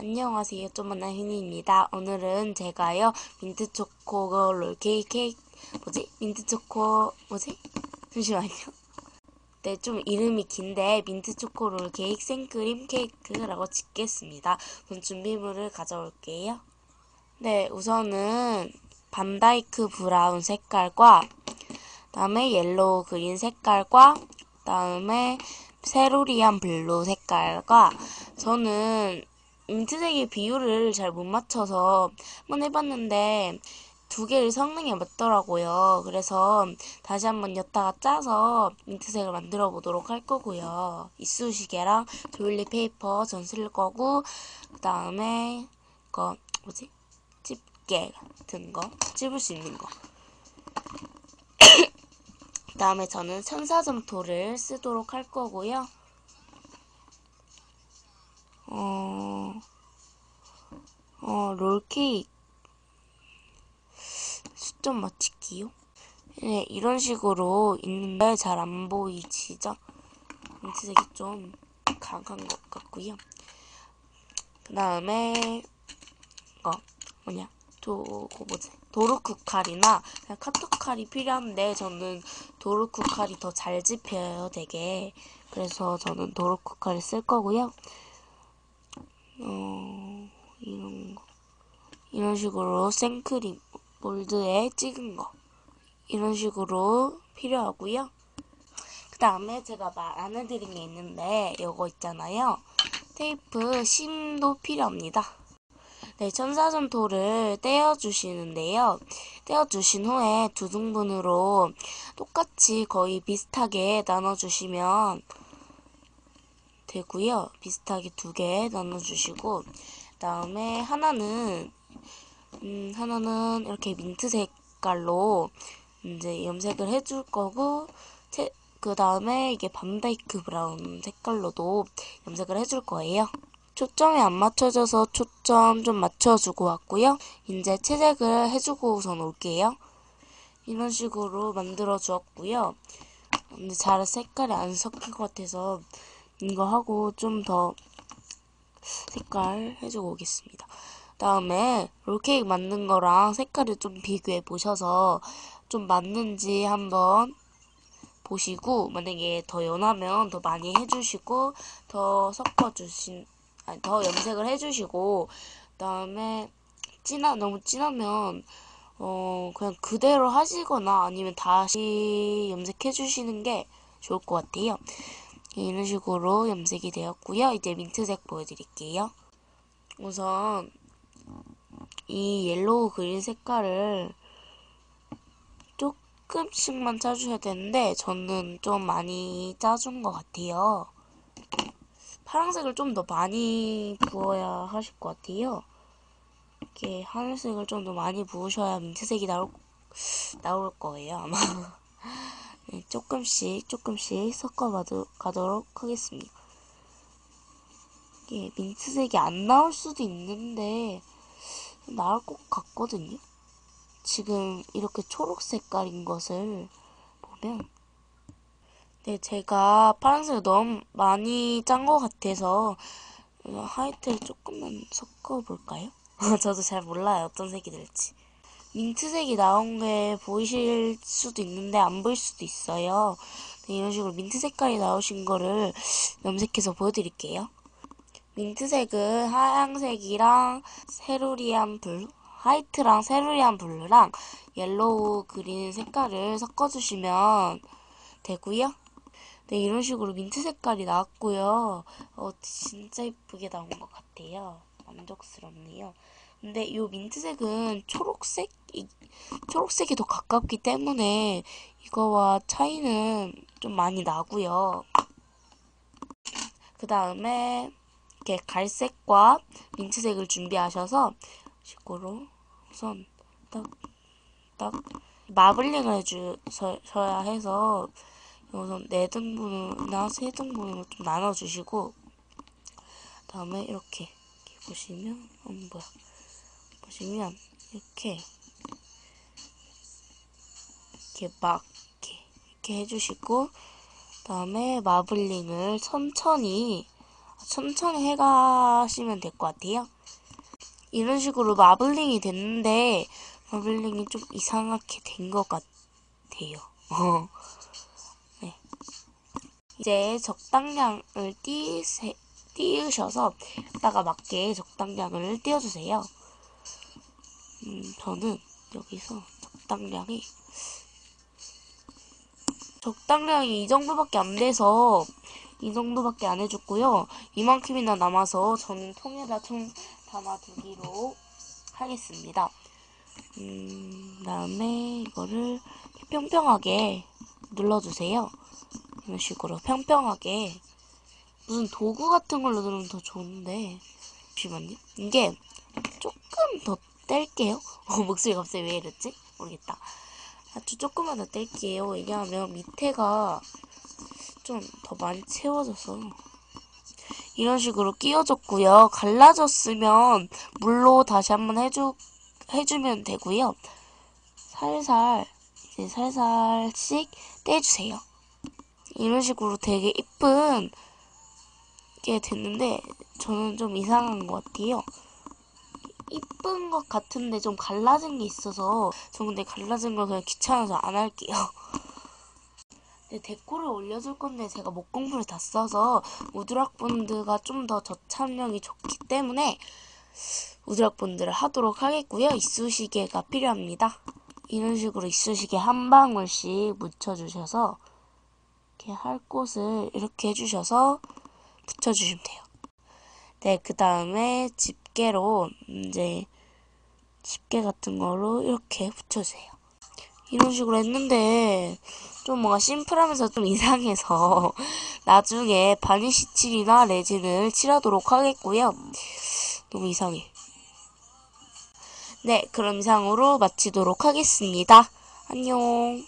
안녕하세요. 쪼만한 휘니입니다. 오늘은 제가요, 민트초코 롤케이크 케이크, 뭐지? 민트초코, 뭐지? 잠시만요. 네, 좀 이름이 긴데, 민트초코 롤케이크 생크림 케이크라고 짓겠습니다. 그럼 준비물을 가져올게요. 네, 우선은 반다이크 브라운 색깔과, 다음에 옐로우 그린 색깔과, 다음에 세로리안 블루 색깔과, 저는 민트색의 비율을 잘 못 맞춰서 한번 해봤는데 두 개를 성능에 맞더라고요. 그래서 다시 한번 엿다가 짜서 민트색을 만들어 보도록 할 거고요. 이쑤시개랑 조일리 페이퍼 전 쓸 거고 그 다음에 거 뭐지? 집게 같은 거 찝을 수 있는 거. 그 다음에 저는 천사점토를 쓰도록 할 거고요. 어, 어, 롤케이크 수점 맞추기요? 네, 이런 식으로 있는데 잘 안 보이시죠? 민트색이 좀 강한 것 같고요. 그 다음에 이거 뭐냐 도그 뭐지 도루쿠 칼이나 카톡 칼이 필요한데 저는 도루쿠 칼이 더 잘 집혀요 되게 그래서 저는 도루쿠 칼을 쓸 거고요. 어, 이런 거. 이런 식으로 생크림 몰드에 찍은 거. 이런 식으로 필요하고요. 그 다음에 제가 말 안 해드린 게 있는데 이거 있잖아요. 테이프 심도 필요합니다. 네, 천사점토를 떼어주시는데요. 떼어주신 후에 두 등분으로 똑같이 거의 비슷하게 나눠주시면 되고요. 비슷하게 두 개 나눠주시고 그 다음에 하나는 음, 하나는 이렇게 민트 색깔로 이제 염색을 해줄 거고 그 다음에 이게 밤다이크 브라운 색깔로도 염색을 해줄 거예요. 초점이 안 맞춰져서 초점 좀 맞춰주고 왔고요. 이제 채색을 해주고서 놓을게요. 이런 식으로 만들어 주었고요. 근데 잘 색깔이 안 섞일 것 같아서 이거 하고 좀 더 색깔 해주고 오겠습니다. 다음에 롤케이크 만든 거랑 색깔을 좀 비교해 보셔서 좀 맞는지 한번 보시고 만약에 더 연하면 더 많이 해주시고 더 섞어주신 아니 더 염색을 해주시고 그다음에 진하 너무 진하면 어 그냥 그대로 하시거나 아니면 다시 염색해 주시는 게 좋을 것 같아요. 이런 식으로 염색이 되었고요. 이제 민트색 보여드릴게요. 우선 이 옐로우 그린 색깔을 조금씩만 짜주셔야 되는데 저는 좀 많이 짜준 것 같아요. 파란색을 좀 더 많이 부어야 하실 것 같아요. 이렇게 하늘색을 좀 더 많이 부으셔야 민트색이 나올, 나올 거예요, 아마. 네, 조금씩 조금씩 섞어봐도 가도록 하겠습니다. 이게 민트색이 안 나올 수도 있는데 나올 것 같거든요. 지금 이렇게 초록 색깔인 것을 보면 네, 제가 파란색을 너무 많이 짠 것 같아서 하이트를 조금만 섞어볼까요? 저도 잘 몰라요. 어떤 색이 될지. 민트색이 나온 게 보이실 수도 있는데 안 보일 수도 있어요. 네, 이런 식으로 민트 색깔이 나오신 거를 염색해서 보여드릴게요. 민트색은 하얀색이랑 세루리안 블루, 화이트랑 세루리안 블루랑 옐로우 그린 색깔을 섞어주시면 되고요. 네, 이런 식으로 민트 색깔이 나왔고요. 어, 진짜 예쁘게 나온 것 같아요. 만족스럽네요. 근데 이 민트색은 초록색, 초록색이 더 가깝기 때문에 이거와 차이는 좀 많이 나고요. 그 다음에 이렇게 갈색과 민트색을 준비하셔서 식으로 우선 딱, 딱 마블링을 해주셔야 해서 우선 4등분이나 3등분으로 좀 나눠주시고 다음에 이렇게, 이렇게 보시면 어 뭐야. 보시면 이렇게 이렇게 막 이렇게, 이렇게 해주시고 다음에 마블링을 천천히 천천히 해가시면 될 것 같아요. 이런 식으로 마블링이 됐는데 마블링이 좀 이상하게 된 것 같아요. 어. 네. 이제 적당량을 띄세, 띄우셔서 이따가 맞게 적당량을 띄워주세요. 음, 저는 여기서 적당량이 적당량이 이 정도밖에 안 돼서 이 정도밖에 안 해줬고요. 이만큼이나 남아서 저는 통에다 좀 담아두기로 하겠습니다. 음, 그 다음에 이거를 평평하게 눌러주세요. 이런 식으로 평평하게 무슨 도구 같은 걸로 누르면 더 좋은데 잠시만요. 이게 조금 더 뗄게요. 어, 목소리 갑자기 왜 이랬지? 모르겠다. 아주 조금만 더 뗄게요. 왜냐하면 밑에가 좀 더 많이 채워져서 이런 식으로 끼워줬고요. 갈라졌으면 물로 다시 한번 해주, 해주면 되고요. 살살 이제 살살씩 떼주세요. 이런 식으로 되게 이쁜 게 됐는데 저는 좀 이상한 것 같아요. 이쁜 것 같은데 좀 갈라진 게 있어서 저 근데 갈라진 걸 그냥 귀찮아서 안 할게요. 네, 데코를 올려줄 건데 제가 목공풀을 다 써서 우드락본드가 좀 더 저착력이 좋기 때문에 우드락본드를 하도록 하겠고요. 이쑤시개가 필요합니다. 이런 식으로 이쑤시개 한 방울씩 묻혀주셔서 이렇게 할 곳을 이렇게 해주셔서 붙여주시면 돼요. 네, 그 다음에 집게로 이제 집게 같은 거로 이렇게 붙여주세요. 이런 식으로 했는데 좀 뭔가 심플하면서 좀 이상해서 나중에 바니쉬 칠이나 레진을 칠하도록 하겠고요. 너무 이상해. 네, 그럼 이상으로 마치도록 하겠습니다. 안녕.